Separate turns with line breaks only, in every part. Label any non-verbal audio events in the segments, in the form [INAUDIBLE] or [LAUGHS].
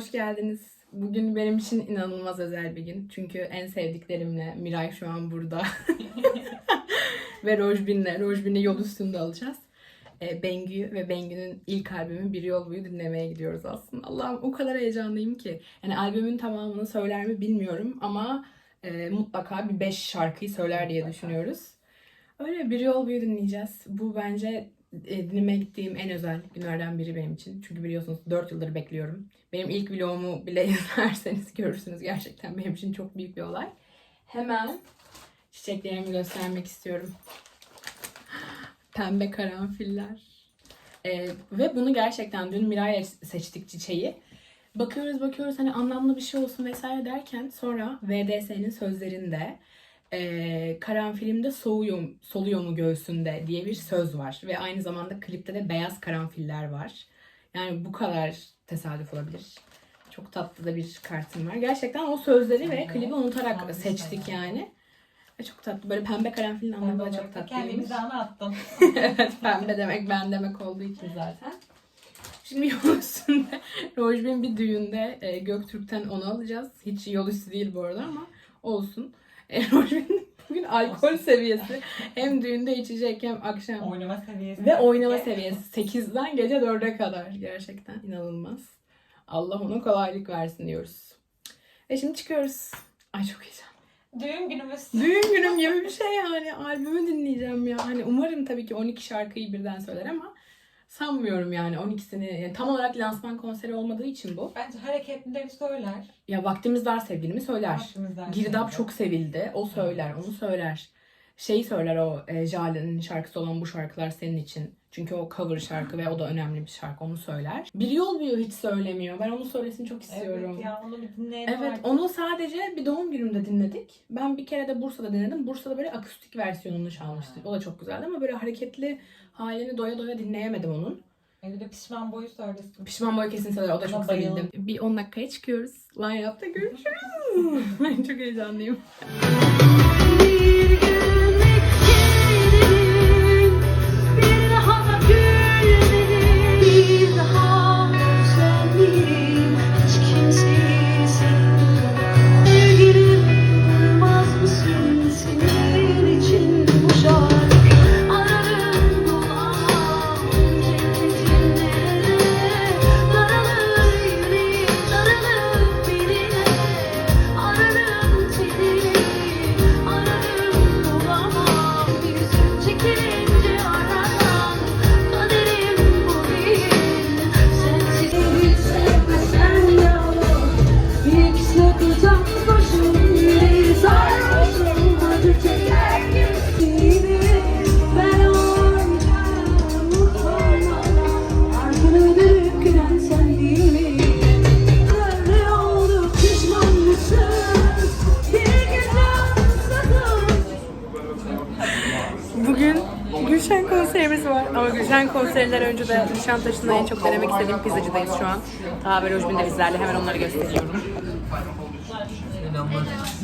Hoş geldiniz. Bugün benim için inanılmaz özel bir gün. Çünkü en sevdiklerimle Miray şu an burada. [LAUGHS] ve Rojbin'le. Rojbin'i yol üstünde alacağız. E, Bengü ve Bengü'nün ilk albümü Bir Yol Boyu dinlemeye gidiyoruz aslında. Allah'ım o kadar heyecanlıyım ki. Yani albümün tamamını söyler mi bilmiyorum ama e, mutlaka bir 5 şarkıyı söyler diye düşünüyoruz. Öyle Bir Yol Boyu dinleyeceğiz. Bu bence e, dinlemeye gittiğim en özel günlerden biri benim için. Çünkü biliyorsunuz 4 yıldır bekliyorum. Benim ilk vlogumu bile [LAUGHS] izlerseniz görürsünüz. Gerçekten benim için çok büyük bir olay. Hemen çiçeklerimi göstermek istiyorum. Pembe karanfiller. E, ve bunu gerçekten dün Miray'la seçtik çiçeği. Bakıyoruz bakıyoruz hani anlamlı bir şey olsun vesaire derken sonra VDS'nin sözlerinde e, karanfilimde soğuyor, soluyor mu göğsünde diye bir söz var. Ve aynı zamanda klipte de beyaz karanfiller var. Yani bu kadar tesadüf olabilir. Çok tatlı da bir kartım var. Gerçekten o sözleri ve klibi unutarak seçtik yani. Ve çok tatlı. Böyle pembe karanfilin anlamı da çok tatlıymış.
Kendimizi anlattın. [LAUGHS]
evet pembe demek ben demek olduğu için zaten. Şimdi yol üstünde [LAUGHS] Rojbin bir düğünde e, Göktürk'ten onu alacağız. Hiç yol üstü değil bu arada ama olsun. E, Rojbin bugün alkol seviyesi hem düğünde içecek hem akşam
Oynama seviyesi.
ve oynama seviyesi 8'den gece 4'e kadar. Gerçekten inanılmaz. Allah ona kolaylık versin diyoruz. Ve şimdi çıkıyoruz. Ay çok heyecanlı.
Düğün günümüz.
Düğün günüm gibi bir [LAUGHS] şey yani. Albümü dinleyeceğim ya. Hani umarım tabii ki 12 şarkıyı birden söyler ama sanmıyorum yani 12'sini. Yani tam olarak lansman konseri olmadığı için bu.
Bence hareketlileri söyler.
Ya vaktimiz dar sevgilimi söyler.
Vaktimizden
Girdap
sonra.
çok sevildi. O söyler, onu söyler. Şey söyler o e, Jale'nin şarkısı olan bu şarkılar senin için. Çünkü o cover şarkı ve o da önemli bir şarkı. Onu söyler. Bir yol biliyor hiç söylemiyor. Ben onu söylesin çok istiyorum.
Evet ya onu bir dinleyelim
Evet
artık.
onu sadece bir doğum günümde dinledik. Ben bir kere de Bursa'da dinledim. Bursa'da böyle akustik versiyonunu çalmıştık. O da çok güzeldi ama böyle hareketli halini doya doya dinleyemedim onun.
Bir de pişman boyu söylesin.
Pişman boy kesin söyler. O da
Ona
çok
bayıldım.
sevildim. Bir 10 dakikaya çıkıyoruz. Line-up'ta görüşürüz. [LAUGHS] ben çok heyecanlıyım. Gülşen konserinden önce de Nişantaşı'nda en çok denemek istediğim pizzacıdayız şu an. Taha ve Rojbin de bizlerle. Hemen onları gösteriyorum.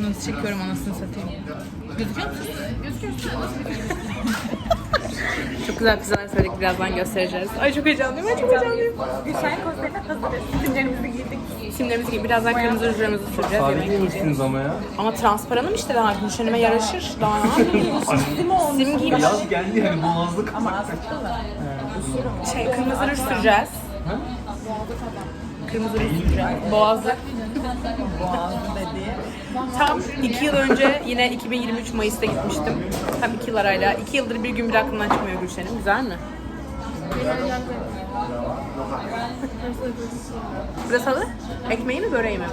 Nasıl çekiyorum anasını satayım. Gözüküyor musun? Gözüküyorsun. Çok güzel pizzalar söyledik. Birazdan göstereceğiz. Ay çok heyecanlıyım. Ay çok heyecanlıyım.
Gülşen konserine hazırız. Simlerimizi giydik.
Simlerimizi giyip birazdan kırmızı rujlarımızı süreceğiz. Yemek yiyeceğiz.
ama ya?
Ama transparanım işte daha. Gülşen'ime yaraşır. Daha ne yapayım? Sim giymiş.
Yaz geldi yani boğazlık.
Şey, kırmızı ruj süreceğiz. Kırmızı ruj süreceğiz. Boğazlık. Tam iki yıl önce yine 2023 Mayıs'ta gitmiştim. Tam iki yıl arayla. İki yıldır bir gün bile aklımdan çıkmıyor Gülşen'in. Güzel mi? Pırasalı? Ekmeği mi böreği mi?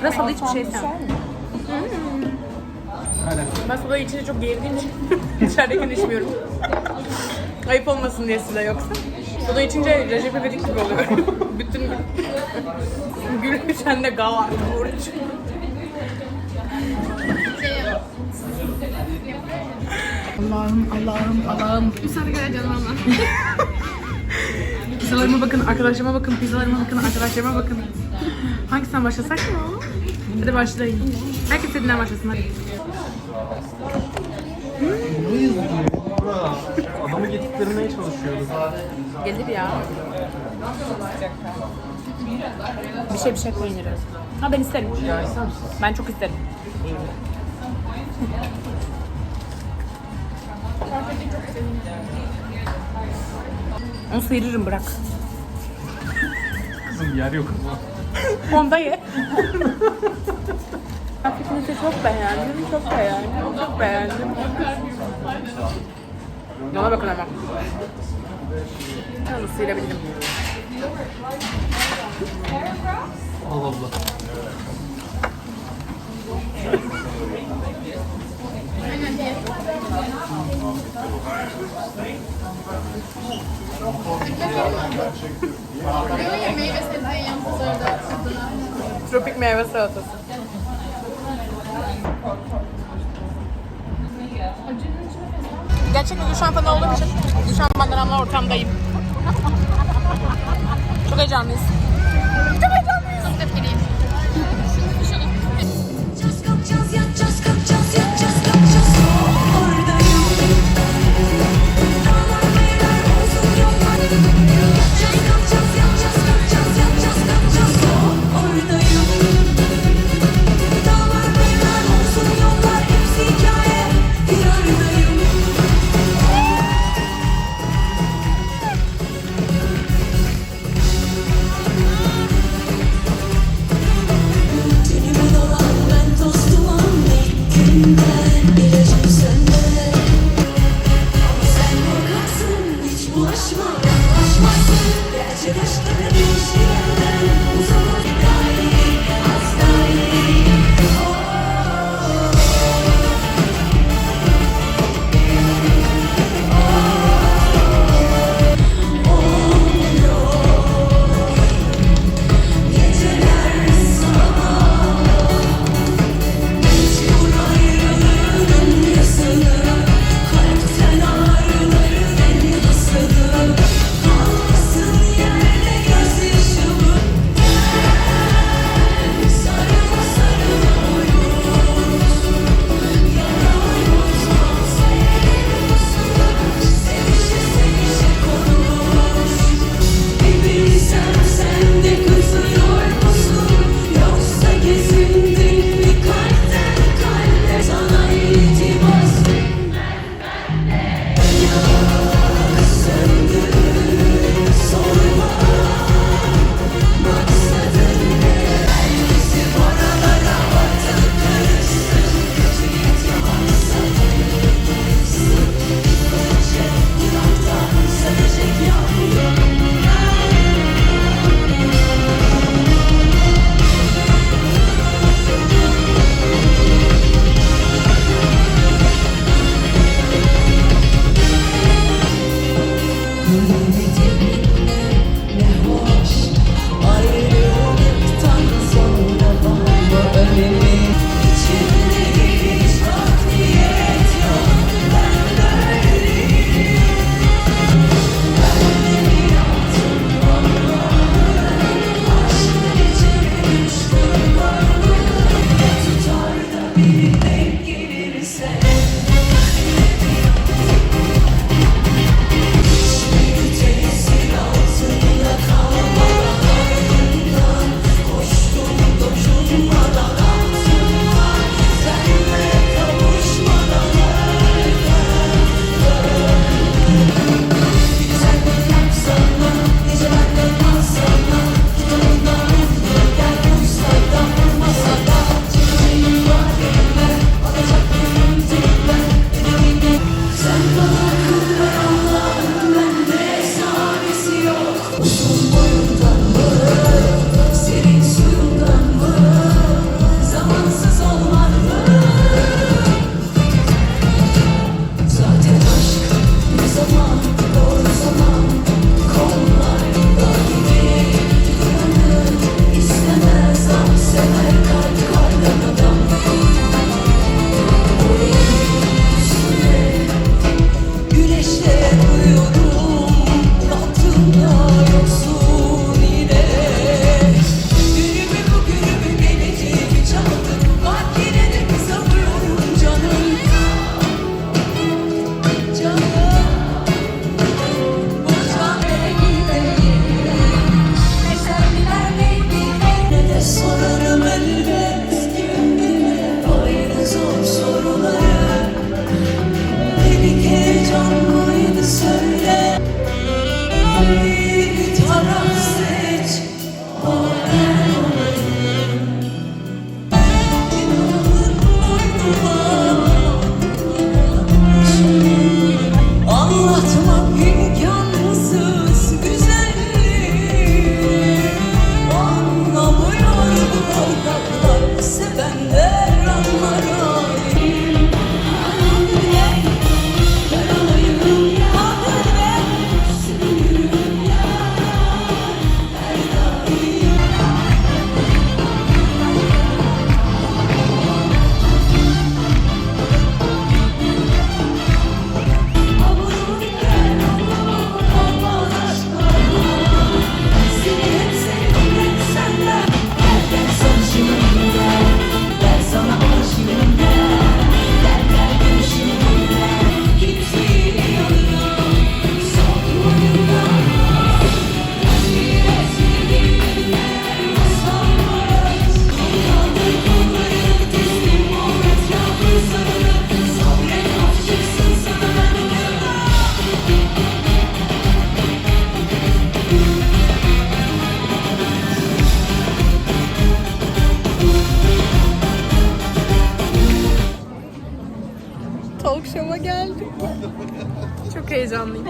Pırasalı hiçbir şey sevmem. Ben sodayı içince çok gerildiğim için [LAUGHS] içeridekini içmiyorum. Ayıp olmasın diye size yoksa. Soda içince Recep İvedik gibi oluyorum. [LAUGHS] Bütün [LAUGHS] Gülüşen de gavar, burç. Allah'ım, Allah'ım, Allah'ım. Müsaade gel canım ama. [LAUGHS] Pizzalarıma bakın, arkadaşlarıma bakın, pizzalarıma bakın, arkadaşlarıma bakın. Hangisinden başlasak mı? Hadi başlayın. Herkes istediğinden başlasın hadi.
Bura. Adamı getirtmeye çalışıyoruz.
Gelir ya.
Bir şey bir şey peyniri. Ha ben isterim. Ben çok isterim. Onu sıyırırım bırak.
Kızım yer yok ama. [LAUGHS]
Onda ye. Hakikaten çok beğendim, çok beğendim, çok beğendim. Bana bakın ama. Nasıl sıyırabilirim?
Allah Allah.
Tropik meyve salatası. Gerçekten Gülşen fanı olduğum için Gülşen Banderam'la ortamdayım. Çok heyecanlıyız. Çok heyecanlıyız. Çok tepkiliyim.
bulaşma Bulaşmasın gerçek aşklara
Araba geldi. Çok heyecanlıyım.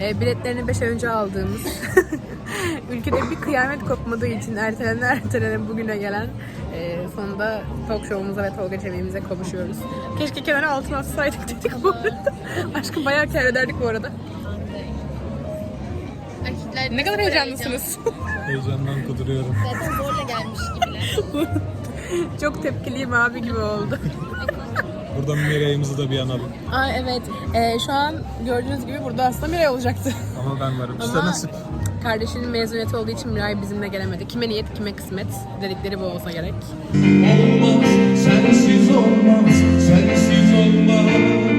E, biletlerini 5 ay önce aldığımız [LAUGHS] ülkede bir kıyamet kopmadığı için ertelene ertelene bugüne gelen e, sonunda talk show'umuza ve Tolga Çevik'imize kavuşuyoruz. Keşke kenara altına atsaydık dedik bu arada. [LAUGHS] Aşkım bayağı kar ederdik bu arada. Ne kadar heyecanlısınız.
Heyecandan kuduruyorum.
Zaten zorla gelmiş gibiler. [LAUGHS]
Çok tepkiliyim abi gibi oldu.
Buradan Miray'ımızı da bir analım.
Aa evet. Ee, şu an gördüğünüz gibi burada aslında Miray olacaktı.
Ama ben varım. İşte
Ama-
nasip.
Kardeşinin mezuniyeti olduğu için Miray bizimle gelemedi. Kime niyet, kime kısmet dedikleri bu olsa gerek.
Olmaz, sensiz olmaz, sensiz olmaz.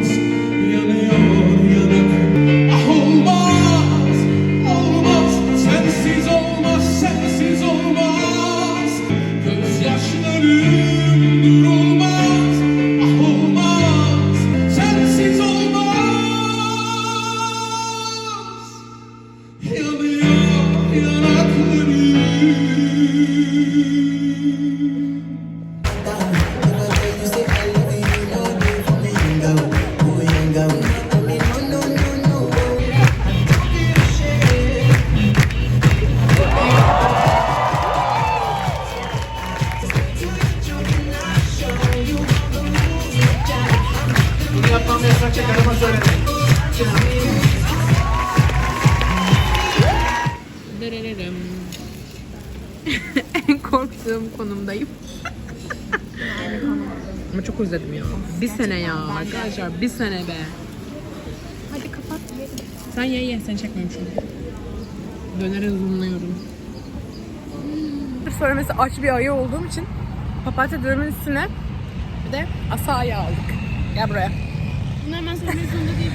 Bir sene ya arkadaşlar. Bir sene be. Hadi kapat. Sen ye ye. Sen çekmem şimdi. Dönere zoomluyorum. Sonra mesela aç bir ayı olduğum için papatya dürümün üstüne bir de asayı aldık. Gel buraya.
Bunu hemen söylemek zorunda değilim.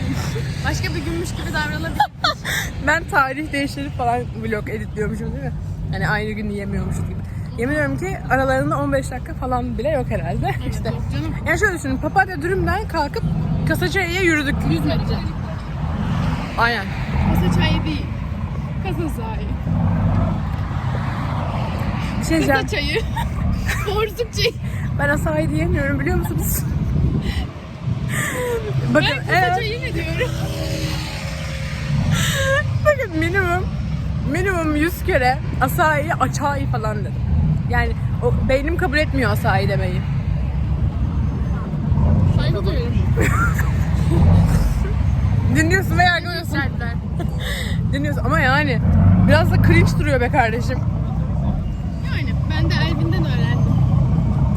Başka bir günmüş gibi davranabilir. [LAUGHS]
Ben tarih değiştirip falan vlog editliyormuşum değil mi? Hani aynı gün yiyemiyormuşuz gibi. Yemin ediyorum ki aralarında 15 dakika falan bile yok herhalde. işte.
Canım
Yani şöyle düşünün papatya dürümden kalkıp kasacaya yürüdük.
100 metre.
Aynen.
Kasa çayı değil. Kasa sahi.
Bir şey diyeceğim.
Kasa çayı. Borsuk [LAUGHS] çayı.
Ben asayi diyemiyorum biliyor musunuz? Bakın,
Ben kasa
eğer-
çayı mı diyorum?
bakın minimum minimum 100 kere asayi açayı falan dedim. Yani o beynim kabul etmiyor asayi demeyi.
Saygı duyuyorum. [LAUGHS]
Dinliyorsun ve yargılıyorsun. Dinliyorsun ama yani biraz da cringe duruyor be kardeşim.
Yani ben de Elvin'den öğrendim.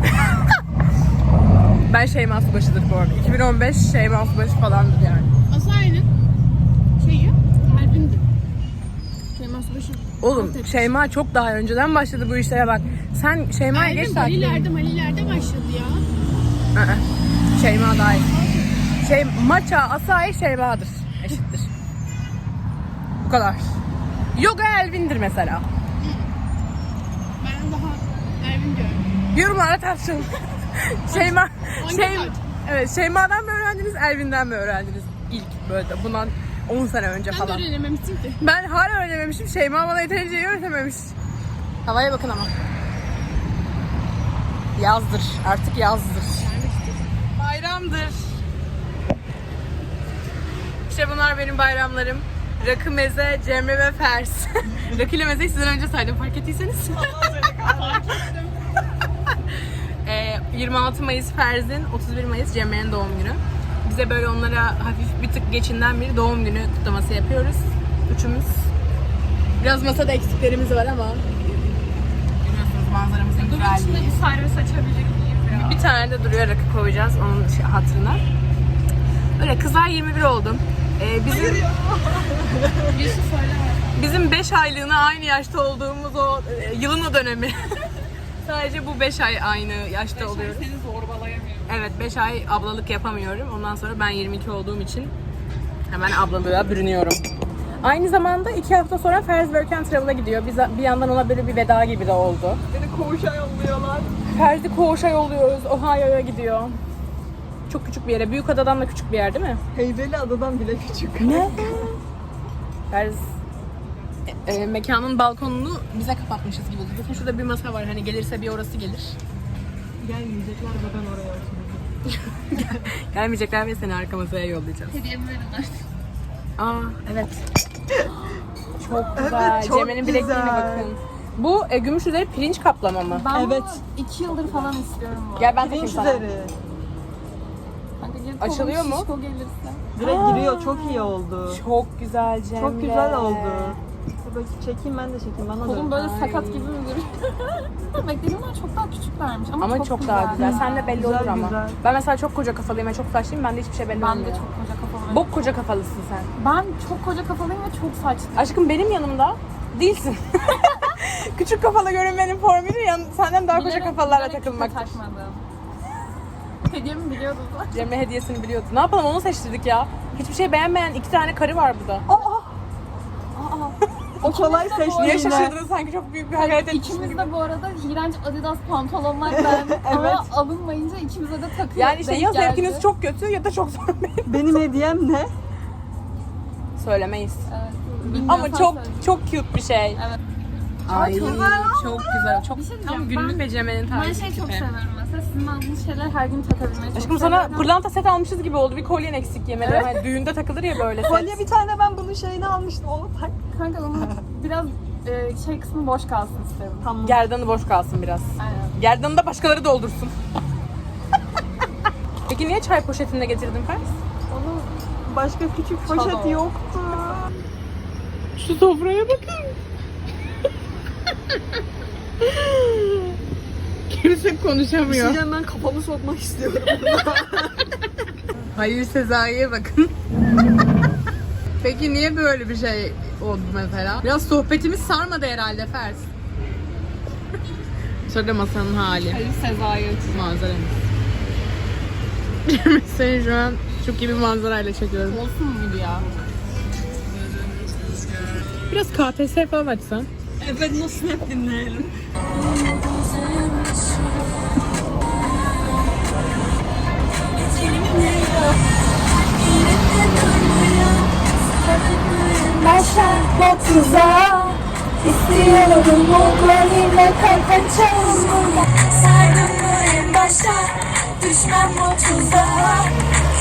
[LAUGHS]
Ben Şeyma Subaşı'dır bu arada. 2015 Şeyma Subaşı falandır yani.
Asayi'nin şeyi Elvin'di. Şeyma Subaşı.
Oğlum Şeyma çok daha önceden başladı bu işlere bak. Sen Şeyma'ya geç takip edin.
Halilerde Halilerde başladı ya.
Aa, Şeyma daha iyi. Şey, maça, asayi Şeyma'dır. Eşittir. Bu kadar. Yoga Elvin'dir mesela.
Ben daha Elvin diyorum.
Yorumlara tartışalım. [LAUGHS] Şeyma,
Hangi
şey, evet, Şeyma'dan mı öğrendiniz, Elvin'den mi öğrendiniz? İlk böyle bundan 10 sene önce
Ben de
falan.
öğrenememişsin ki.
Ben hala öğrenememişim. Şeyma bana yeterince öğretememiş. Havaya bakın ama. Yazdır. Artık yazdır. Bayramdır. İşte bunlar benim bayramlarım. Rakı meze, Cemre ve Fers. [LAUGHS] Rakı ile mezeyi sizden önce saydım fark ettiyseniz. [LAUGHS] Ee, 26 Mayıs Ferz'in, 31 Mayıs Cemre'nin doğum günü. Bize böyle onlara hafif bir tık geçinden bir doğum günü kutlaması yapıyoruz. Üçümüz. Biraz masada eksiklerimiz var ama manzaramızın güzelliği.
bir servis açabilir miyiz ya?
Bir tane de duruyor rakı koyacağız onun şey- hatırına. Öyle kızlar 21 oldum. Ee, bizim [LAUGHS] bizim 5 aylığına aynı yaşta olduğumuz o e, yılın o dönemi. [LAUGHS] Sadece bu 5 ay aynı yaşta oluyoruz.
Seni zorbalayamıyorum.
Evet 5 ay ablalık yapamıyorum. Ondan sonra ben 22 olduğum için hemen ablalığa bürünüyorum. Aynı zamanda 2 hafta sonra Ferz Work and Travel'a gidiyor. Biz bir yandan ona böyle bir veda gibi de oldu.
Beni koğuşa yolluyorlar.
Ferz'i Koğuş'a yolluyoruz. Ohio'ya gidiyor. Çok küçük bir yere. Büyük adadan da küçük bir yer değil mi?
Heybeli adadan bile küçük.
Ne? Ferz e, e, mekanın balkonunu bize kapatmışız gibi oldu. Bakın şurada bir masa var. Hani gelirse bir orası gelir.
Gelmeyecekler ve ben oraya oturuyorum. [LAUGHS]
Gelmeyecekler ve seni arka masaya yollayacağız.
Hediyemi verin artık.
Aa evet. Çok güzel.
Evet, çok
Cemal'in bilekliğine bakın. Bu e, gümüş üzeri pirinç kaplama mı?
Ben
Evet.
bunu iki yıldır falan istiyorum bu.
Gel ben takayım
Pirinç
sana.
üzeri.
Kanka gel
Açılıyor mu?
şişko gelirse.
Direkt giriyor. Çok iyi oldu.
Çok güzel Cemre.
Çok güzel oldu. Dur bak, Çekeyim ben de çekeyim. Bana
Kolum
da.
böyle
Ay.
sakat gibi mi duruyor? [LAUGHS] Beklediğimden çok daha küçüklermiş ama,
Ama çok, daha güzel. Sen de belli
Güzel,
olur ama.
güzel.
Ben mesela çok koca kafalıyım ve çok saçlıyım. Bende hiçbir şey belli
Ben
olmuyor.
de çok koca kafalıyım.
Bok koca kafalısın sen.
Ben çok koca kafalıyım ve çok saçlı.
Aşkım benim yanımda değilsin. [LAUGHS] Küçük kafalı görünmenin formülü yan, senden daha koca
Bilerek-
kafalarla
bilerek
takılmaktır.
takmadım. [LAUGHS] Hediyemi biliyordum.
Cemre hediyesini biliyordu. Ne yapalım onu seçtirdik ya. Hiçbir şey beğenmeyen iki tane karı var burada.
O kolay seçti
Niye şaşırdınız sanki çok büyük bir hakaret etmişim
İkimiz
gibi.
de bu arada iğrenç Adidas pantolonlar beğendik [LAUGHS] ama alınmayınca ikimize de takıyor.
Yani işte
denk
ya
geldi.
zevkiniz çok kötü ya da çok sormayın. [LAUGHS]
Benim hediyem ne?
Söylemeyiz.
Evet.
Ama
Bilmiyorsan
çok
söyle.
çok cute bir şey.
Evet.
Ay
çok
çok
güzel.
Çok
şey
tam günlük Cemre'nin tarzı.
Ben şey çok seviyorum mesela sizin aldığınız şeyler her gün takabilmeyi çok
Aşkım sana
seviyorum.
pırlanta set almışız gibi oldu. Bir kolyen eksik yemedim. Hani düğünde takılır ya böyle set.
Kolye bir tane ben bunun şeyini almıştım. Onu tak.
Kanka onun [LAUGHS] biraz e, şey kısmı boş kalsın isterim.
Tamam.
Gerdanı boş kalsın biraz.
Aynen.
Gerdanı da başkaları doldursun. [LAUGHS] Peki niye çay poşetinde getirdin Fers?
Onun başka küçük
Çalo.
poşeti yoktu.
Şu sofraya bakın. Kimse konuşamıyor.
Sizden ben kafamı sokmak istiyorum. [LAUGHS]
Hayır Sezai'ye bakın. [LAUGHS] Peki niye böyle bir şey oldu mesela? Biraz sohbetimiz sarmadı herhalde Fers. [LAUGHS] Sonra masanın hali.
Hayır Sezai
Manzaramız. Seni şu an çok iyi bir manzarayla çekiyorum.
Olsun muydu ya?
Biraz KPSS falan açsan.
Evet nasıl hep dinleyelim.
Başak tuzağa İstiyorum golüne kapatacağım Sardım mı en başta Düşmem o tuzağa.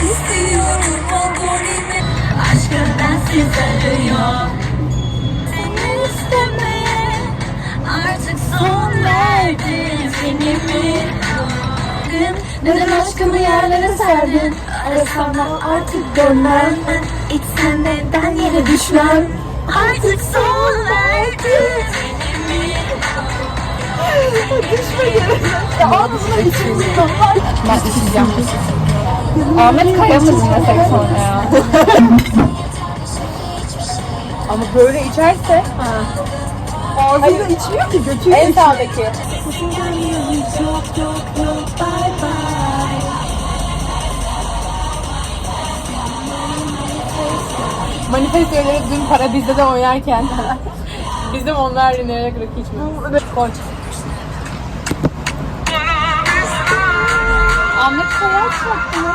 İstiyorum o neden aşkımı yerlere serdin? Arasam da artık dönmem. İçsen neden yere düşmem? Artık son verdim. Düşme yere Ya ağzına içimizde var. Ben içeceğim Ahmet Kaya mı dinlesek sonra ya? [LAUGHS]
Ama böyle içerse
Ağzıyla içmiyor ki götü.
en sağdaki.
Yok yok yok
Manifest üyeleri dün para bizde de oynarken [LAUGHS] bizim onlar dinleyerek rakı içmiyoruz. Koç.
Ahmet Kaya çaktı mı?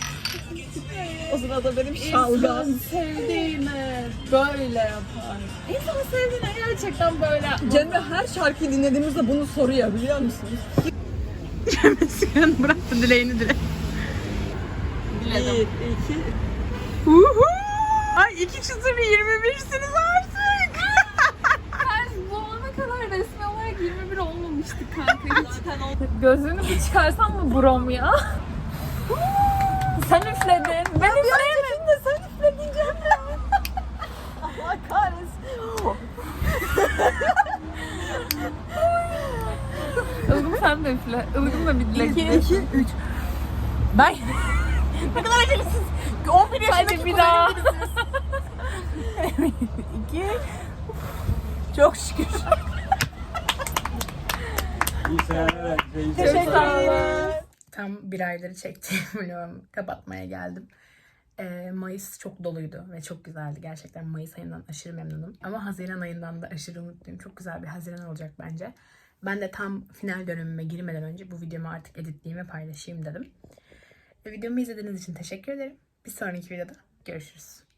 O sırada benim şalgam.
Sevdiğine böyle yapar. İnsanın sevdiğine gerçekten böyle.
Cemre her şarkıyı dinlediğimizde bunu soruyor biliyor musunuz?
Sigaranı bıraktı dileğini dile.
Bir, iki,
Uhu! Ay iki çıtır 21'siniz artık.
Ters bu ana kadar resmi olarak 21 olmamıştık kanka hiç. Gözlüğünü bir çıkarsan mı brom ya? Sen üfledin. Ben üfleyemedim.
de sen üfledin Cemre. [LAUGHS] Allah kahretsin.
Ilgım sen de üfle. Ilgım da bir dilek.
İki, üç. Ben ne kadar acelesiz. 11 yaşındaki
Hadi bir daha.
İki. Çok şükür.
İyi seneler.
Teşekkür ederim. Tam bir ayları çektiğim [LAUGHS] vlogumu kapatmaya geldim. Ee, Mayıs çok doluydu ve çok güzeldi. Gerçekten Mayıs ayından aşırı memnunum. Ama Haziran ayından da aşırı mutluyum. Çok güzel bir Haziran olacak bence. Ben de tam final dönemime girmeden önce bu videomu artık editleyeyim paylaşayım dedim. Videomu izlediğiniz için teşekkür ederim. Bir sonraki videoda görüşürüz.